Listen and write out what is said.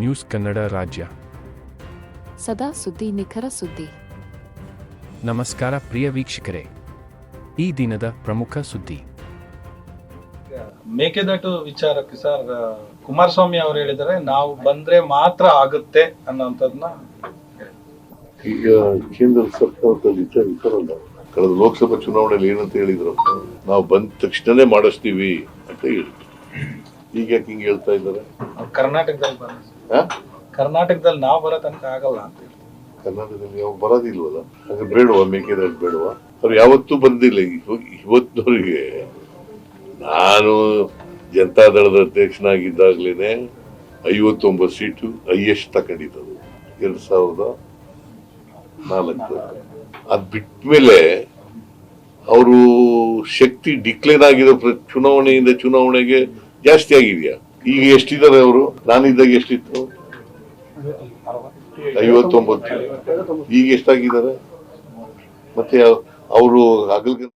News Kannada ರಾಜ್ಯ. ಸದಾ ಸುದ್ದಿ ನಿಖರ ಸುದ್ದಿ. ನಮಸ್ಕಾರ ಪ್ರಿಯ ವೀಕ್ಷಕರೇ. ಈ ದಿನದ ಪ್ರಮುಖ ಸುದ್ದಿ. ಮೇಕೆದಾಟು ವಿಚಾರಕ್ಕೆ ಸರ್ ಕುಮಾರಸ್ವಾಮಿ ಅವರು ಹೇಳಿದರೆ ನಾವು ಬಂದ್ರೆ ಮಾತ್ರ ಆಗುತ್ತೆ ಅನ್ನೋಂಥದ್ನ ಈಗ ಕೇಂದ್ರ ಸರ್ಕಾರದಲ್ಲಿ ವಿಚಾರ ಇದ್ದಾರಲ್ಲ ಕಳೆದ ಲೋಕಸಭಾ ಚುನಾವಣೆಯಲ್ಲಿ ಏನಂತ ಹೇಳಿದ್ರು? ನಾವು ಬಂದ ತಕ್ಷಣನೇ ಮಾಡಿಸ್ತೀವಿ ಅಂತ ಹೇಳಿದ್ರು. ಈಗ ಯಾಕೆ ಹಿಂಗೆ ಹೇಳ್ತಾ ಇದ್ದಾರೆ? ಕರ್ನಾಟಕದಲ್ಲಿ ಆ? ಕರ್ನಾಟಕದಲ್ಲಿ ನಾವು ಬರೋ ತನಕ ಆಗಲ್ಲ ಅಂತ ಕರ್ನಾಟಕದಲ್ಲಿ ಯಾವ ಬರೋದಿಲ್ವಲ್ಲ? ಅದು ಬೇಡವಾ ಮೇಕೆದಾಟು ಬೇಡವಾ? ಅವ್ರು ಯಾವತ್ತೂ ಬಂದಿಲ್ಲ. ಇವ- ಇವತ್ತಿನವರೆಗೆ ನಾನು ಜನತಾದಳದ ಅಧ್ಯಕ್ಷನಾಗಿದ್ದಾಗಲೇ ಐವತ್ತೊಂಬತ್ತು ಸೀಟು ಹೈಯೆಸ್ಟ್ ತಗೊಂಡಿದ್ದದು ಎರಡು ಸಾವಿರದ ನಾಲ್ಕು. ಅದ್ ಬಿಟ್ಮೇಲೆ ಅವರು ಶಕ್ತಿ ಡಿಕ್ಲೇರ್ ಆಗಿರೋ ಚುನಾವಣೆಯಿಂದ ಚುನಾವಣೆಗೆ ಜಾಸ್ತಿ ಆಗಿದೆಯಾ? ಈಗ ಎಷ್ಟಿದ್ದಾರೆ ಅವರು? ನಾನಿದ್ದಾಗ ಎಷ್ಟಿತ್ತು? ಐವತ್ತೊಂಬತ್ತು. ಈಗ ಎಷ್ಟಾಗಿದ್ದಾರೆ? ಮತ್ತೆ ಅವರು ಹಗಲ್ಗೆ